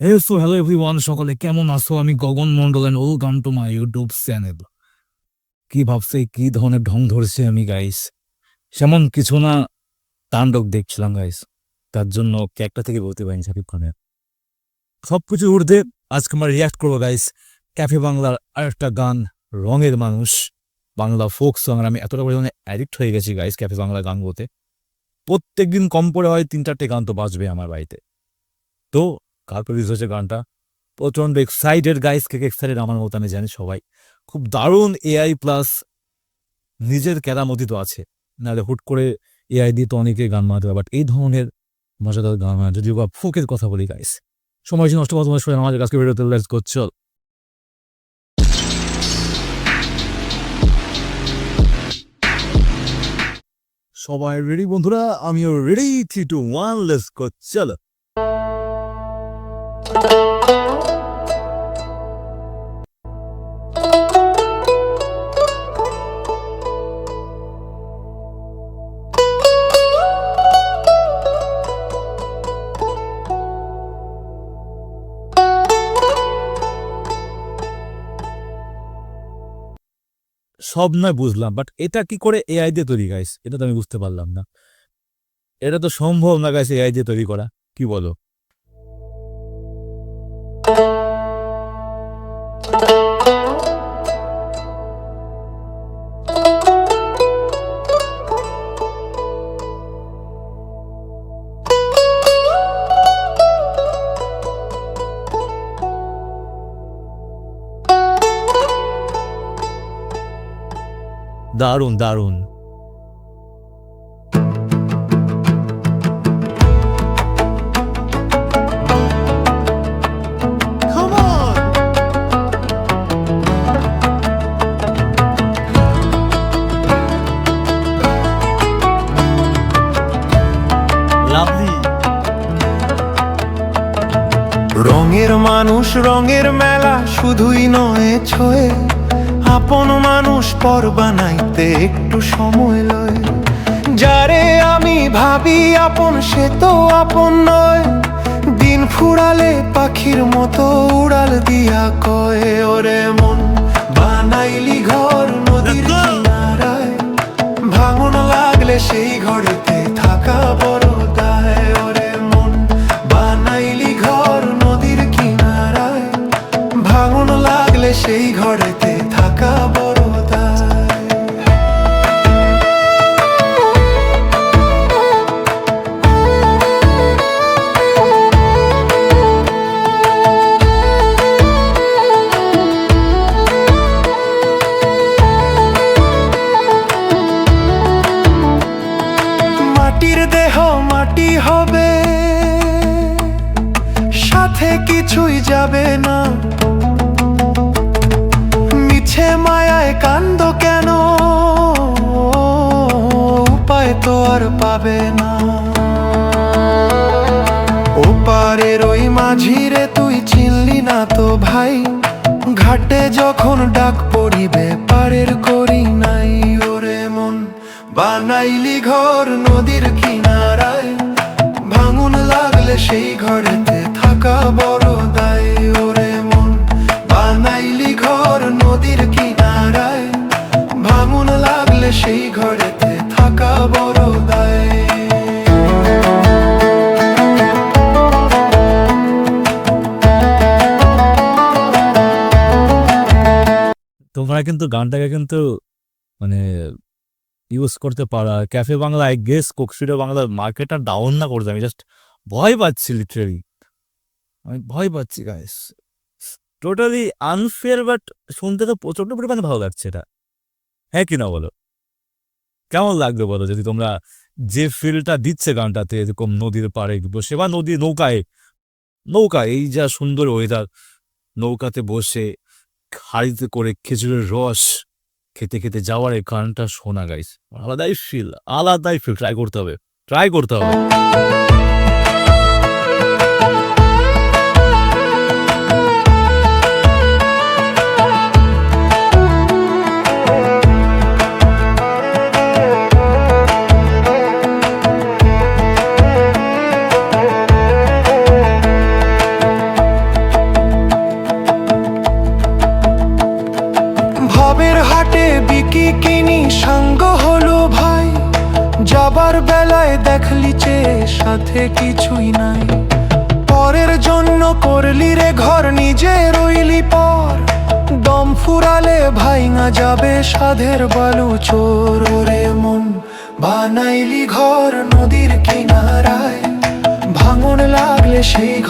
হে so hello everyone সকলে কেমন আছো? আমি Gagan Mondal and welcome to my YouTube channel কি ভাবছে, কি ধরনের ঢং ধরেছে আমি গাইস সেমন কিছু না, তাণ্ডব দেখছিলাম গাইস তার জন্য ক্যাকটা থেকে বলতে পারিনি শাকিব খানের। সব কিছু উর্ধে আজকে আমরা রিয়াক্ট করব গাইস ক্যাফে বাংলার আরেকটা গান, রঙের মানুষ, বাংলা ফোক সং আমি এতটা পরিমাণে অ্যাডিক্ট হয়ে গেছি গাইস ক্যাফে বাংলা গান বলতে। প্রত্যেকদিন কম করে হয় তিন চারটে গান তো বাজবে আমার বাড়িতে। তো কার প্রডিউস হয়েছে গানটা? প্রচণ্ড এক্সাইটেড গাইস কে এক্সাইটেড আমার মতো আমি জানি সবাই। খুব দারুণ এআই প্লাস নিজের কেরামতি তো আছে। নাহলে হুট করে এআই দিয়ে তো অনেকে গান বানাতে বাট এই ধরনের মজাদার গান বানায়। যদিও বা ফোকের কথা বলি গাইস সময় নষ্ট কথা তোমার শোনা আমাদের কাছে ভিডিওতে লেটস গো চল। সবাই রেডি বন্ধুরা? আমিও ready three two one let's go চলো। সব নয় বুঝলাম বাট এটা কি করে এআই দিয়ে তৈরি গাইস এটা তো আমি বুঝতে পারলাম না। এটা তো সম্ভব না গাইস এআই দিয়ে তৈরি করা, কি বলো? দারুণ দারুণ Come on! Lovely. রঙের মানুষ রঙের মেলা শুধুই নয় ছয়ে আপন মানুষ পর বানাইতে একটু সময় লয়। যারে আমি ভাবি আপন, সে তো আপন নয়। দিন ফুরালে পাখির মতো উড়াল দিয়া কয়, ওরে মন, বানাইলি ঘর নদীর যাবে না। মিছে মায়ায় কান্দ কেন? উপায় তো আর পাবে না। ওপারের ওই মাঝিরে তুই চিনলি না তো ভাই। ঘাটে যখন ডাক পড়িবে, পারের করি নাই ওরে মন। বানাইলি ঘর নদীর কিনারায়। ভাঙুন লাগলে সেই ঘরেতে থাকা বড় তোমরা কিন্তু গানটাকে কিন্তু মানে ইউজ করতে পারা। Cafe Bangla I guess Coke Studio বাংলার মার্কেটটা ডাউন না করতে আমি জাস্ট ভয় পাচ্ছি লিটারেলি আমি ভয় পাচ্ছি গাইস টোটালি আনফেয়ার বাট শুনতে তো প্রচণ্ড পরিমাণে ভালো লাগছে এটা। হ্যাঁ কি না বলো? কেমন লাগবে বলো? যদি তোমরা যে ফিলটা দিচ্ছে গানটাতে, এরকম নদীর পাড়ে বসে বা নদী নৌকায় নৌকা এই যা সুন্দর ওয়েদার নৌকাতে বসে হাড়িতে করে খেজুরের রস খেতে খেতে যাওয়ার এই গানটা শোনা গাইছে আলাদাই ফিল আলাদাই ফিল ট্রাই করতে হবে। ট্রাই করতে হবে। সাথে কিছুই নাই। পরের জন্য করলি রে ঘর, নিজে রইলি পর। দম ফুরালে ভাইঙা যাবে সাধের বালু চোর রে মন। বানাইলি ঘর নদীর কিনারায়। ভাঙন লাগলে সেই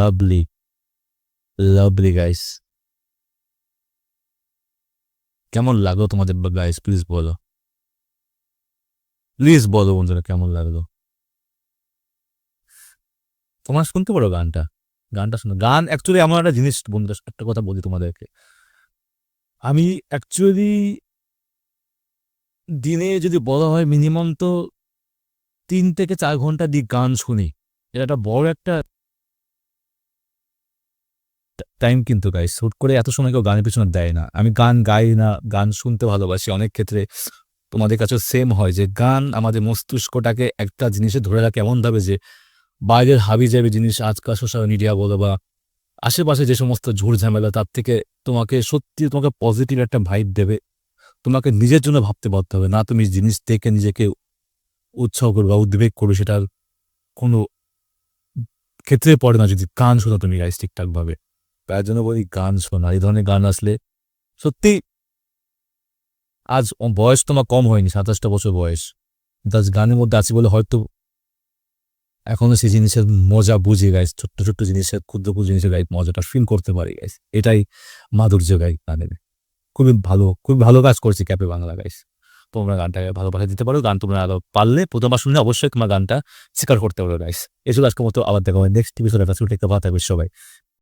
লাভলি লাভলি গাইস কেমন লাগল তোমাদের গাইস প্লিজ বলো. প্লিজ বলো বন্ধুরা, কেমন লাগল? তোমরা শুনতে পারো গানটা। গানটা শোনো। গান অ্যাকচুয়ালি আমার একটা জিনিস বন্ধুরা, একটা কথা বলি তোমাদেরকে। আমি অ্যাকচুয়ালি দিনে যদি বলা হয় মিনিমাম তো তিন থেকে চার ঘণ্টা দিক গান শুনি। এটা একটা বড় একটা টাইম কিন্তু গাই শ্যুট করে এত সময় কেউ গানের পিছনে দেয় না। আমি গান গাই না, গান শুনতে ভালোবাসি। অনেক ক্ষেত্রে তোমাদের কাছে সেম হয় যে গান আমাদের মস্তিষ্কটাকে একটা জিনিসে ধরে রাখে। এমনভাবে যে বাইরের হাবি যাবে জিনিস আজকাল সোশ্যাল মিডিয়া বলো বা আশেপাশে যে সমস্ত ঝুড় ঝামেলা, তার থেকে তোমাকে সত্যি তোমাকে পজিটিভ একটা ভাইব দেবে। তোমাকে নিজের জন্য ভাবতে পারতে হবে। না তুমি জিনিস দেখে নিজেকে উৎসাহ করবে বা উদ্বেগ করবে, সেটার কোনো ক্ষেত্রে পড়ে না যদি গান শোনো তুমি গাইস ঠিকঠাকভাবে। তার জন্য বলি গান শোনা, এই ধরনের গান আসলে সত্যি আজ বয়স তোমার কম হয়নি, সাতাশটা বছর বয়স। আজ গানের মধ্যে আছি বলে হয়তো এখনও সেই জিনিসের মজা বুঝে গাইস ছোট্ট ছোট্ট জিনিসের, ক্ষুদ্র ক্ষুদ্র জিনিসের গাইস মজাটা ফিল করতে পারি গাইস এটাই মাধুর্য গাই গানের। খুবই ভালো খুবই ভালো কাজ করছি ক্যাপে বাংলা গাইস তোমরা গানটাকে ভালোবাসা দিতে পারো, গান তোমরা আরও পারলে। প্রথমবার শুনলে অবশ্যই তোমার গানটা স্বীকার করতে পারো গাইস এসব আজকের মতো, আবার দেখা নেক্সট এপিসোড একটা ছুটি একটা ভালো থাকবে সবাই।